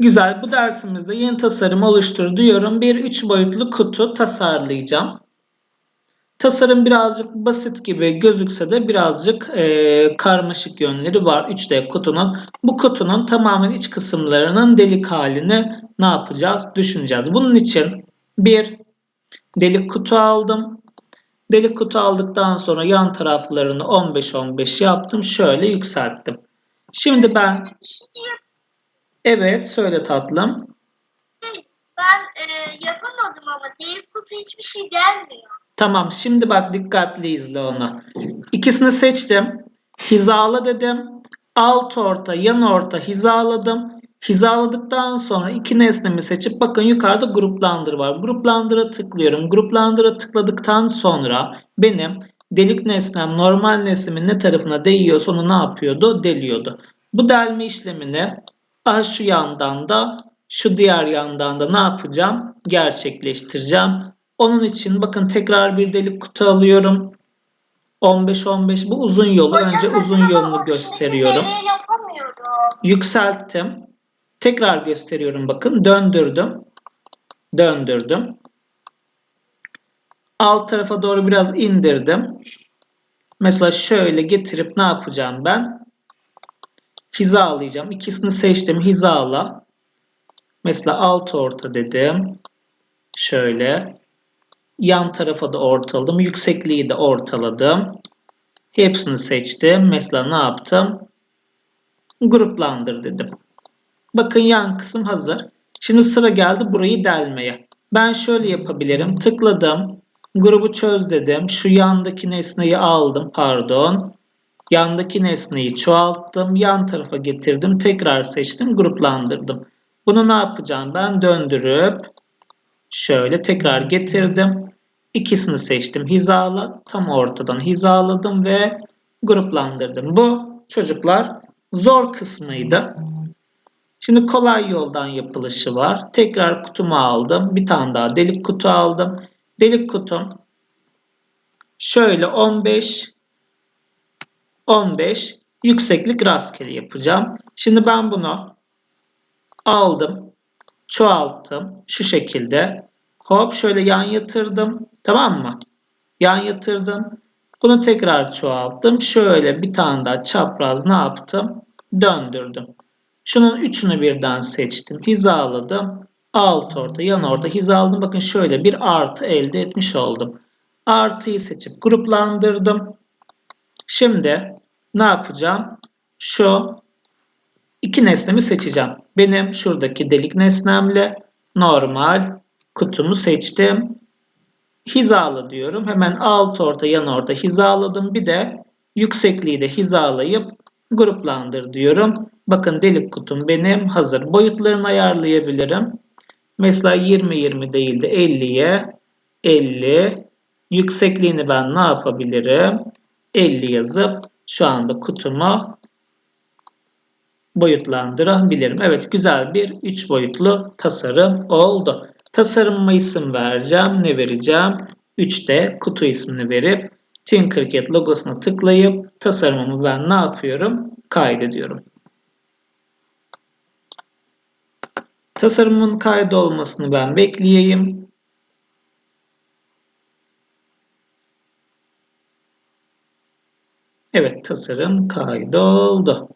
Güzel. Bu dersimizde yeni tasarım oluştur diyorum. Bir üç boyutlu kutu tasarlayacağım. Tasarım birazcık basit gibi gözükse de birazcık e, karmaşık yönleri var 3D kutunun. Bu kutunun tamamen iç kısımlarının delik halini ne yapacağız? Düşüneceğiz. Bunun için bir delik kutu aldım. Delik kutu aldıktan sonra yan taraflarını 15-15 yaptım. Şöyle yükselttim. Şimdi ben evet söyle tatlım. Ben e, yapamadım ama delik kutu hiçbir şey gelmiyor. Tamam şimdi bak dikkatli izle onu. İkisini seçtim. Hizala dedim. Alt orta, yan orta hizaladım. Hizaladıktan sonra iki nesnemi seçip bakın yukarıda gruplandır var. Gruplandıra tıklıyorum. Gruplandıra tıkladıktan sonra benim delik nesnem normal nesnemin ne tarafına değiyorsa onu ne yapıyordu? Deliyordu. Bu delme işlemini ah şu yandan da şu diğer yandan da ne yapacağım? Gerçekleştireceğim. Onun için bakın tekrar bir delik kutu alıyorum. 15-15 bu uzun yolu. Önce Hocam, uzun ben yolunu gösteriyorum. yapamıyorum. Yükselttim. Tekrar gösteriyorum bakın. Döndürdüm. Döndürdüm. Alt tarafa doğru biraz indirdim. Mesela şöyle getirip ne yapacağım ben? Hizalayacağım. İkisini seçtim. Hizala. Mesela alt orta dedim. Şöyle. Yan tarafa da ortaladım. Yüksekliği de ortaladım. Hepsini seçtim. Mesela ne yaptım? Gruplandır dedim. Bakın yan kısım hazır. Şimdi sıra geldi burayı delmeye. Ben şöyle yapabilirim. Tıkladım. Grubu çöz dedim. Şu yandaki nesneyi aldım. Pardon. Yandaki nesneyi çoğalttım. Yan tarafa getirdim. Tekrar seçtim. Gruplandırdım. Bunu ne yapacağım? Ben döndürüp şöyle tekrar getirdim. İkisini seçtim. Hizala. Tam ortadan hizaladım ve gruplandırdım. Bu çocuklar zor kısmıydı. Şimdi kolay yoldan yapılışı var. Tekrar kutumu aldım. Bir tane daha delik kutu aldım. Delik kutum şöyle 15 15 yükseklik rastgele yapacağım. Şimdi ben bunu aldım. Çoğalttım. Şu şekilde. Hop şöyle yan yatırdım. Tamam mı? Yan yatırdım. Bunu tekrar çoğalttım. Şöyle bir tane daha çapraz ne yaptım? Döndürdüm. Şunun üçünü birden seçtim. Hizaladım. Alt orta, yan orta hizaladım. Bakın şöyle bir artı elde etmiş oldum. Artıyı seçip gruplandırdım. Şimdi ne yapacağım? Şu iki nesnemi seçeceğim. Benim şuradaki delik nesnemle normal kutumu seçtim. Hizalı diyorum. Hemen alt orta, yan orta hizaladım. Bir de yüksekliği de hizalayıp gruplandır diyorum. Bakın delik kutum benim hazır. Boyutlarını ayarlayabilirim. Mesela 20-20 değil de 50'ye 50. Yüksekliğini ben ne yapabilirim? 50 yazıp şu anda kutumu boyutlandırabilirim. Evet güzel bir 3 boyutlu tasarım oldu. Tasarımıma isim vereceğim. Ne vereceğim? 3D kutu ismini verip Tinkercad logosuna tıklayıp tasarımımı ben ne yapıyorum? Kaydediyorum. Tasarımın kaydolmasını ben bekleyeyim. Evet tasarım kaydoldu.